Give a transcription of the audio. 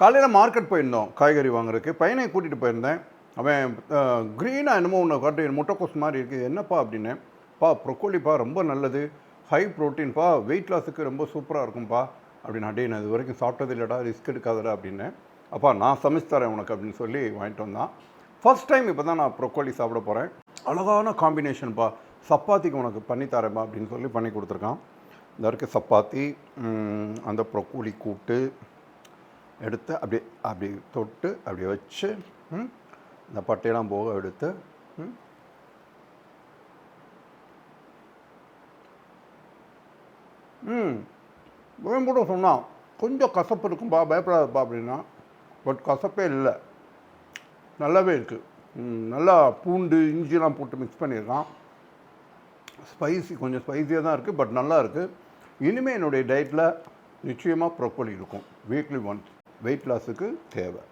காலையில் மார்க்கெட் போயிருந்தோம் காய்கறி வாங்குறதுக்கு. பையனை கூட்டிகிட்டு போயிருந்தேன். அவன் க்ரீனாக என்னமோ ஒன்று காட்டு முட்டைக்கோஸ் மாதிரி இருக்குது என்னப்பா அப்படின்னு. பா ப்ரொக்கோலிப்பா ரொம்ப நல்லது. ஹை ப்ரோட்டீன்ப்பா வெயிட் லாஸுக்கு ரொம்ப சூப்பராக இருக்கும்ப்பா அப்படின்னு அடே நான் இது வரைக்கும் சாப்பிட்டது இல்லைடா ரிஸ்க் எடுக்காதடா அப்படின்னு. அப்பா நான் சமைச்சு தரேன் உனக்கு அப்படின்னு சொல்லி வாங்கிட்டு வந்தான். ஃபர்ஸ்ட் டைம் இப்போ தான் நான் ப்ரொக்கோலி சாப்பிட போகிறேன் அழகான காம்பினேஷன்ப்பா சப்பாத்திக்கு உனக்கு பண்ணி தரேன்ப்பா அப்படின்னு சொல்லி பண்ணி கொடுத்துருக்கான். இந்த வரைக்கும் சப்பாத்தி அந்த ப்ரொக்கோலி கூப்பிட்டு எடுத்து அப்படியே அப்படி தொட்டு அப்படியே வச்சு இந்த பட்டையெல்லாம் போக எடுத்து ம், ம். இவன் கூட சொன்னான் கொஞ்சம் கசப்பு இருக்கும்பா பயப்படாதப்பா அப்படின்னா. பட் கசப்பே இல்லை. நல்லாவே இருக்குது நல்லா பூண்டு இஞ்சிலாம் போட்டு மிக்ஸ் பண்ணியிருக்கான். ஸ்பைசி கொஞ்சம் ஸ்பைசியாக தான் இருக்குது பட் நல்லா இருக்குது இனிமேல் என்னுடைய டயட்டில் நிச்சயமாக ப்ரொக்கோலி இருக்கும். வீக்லி ஒன்ஸ் வெயிட் லாஸுக்கு தேவை.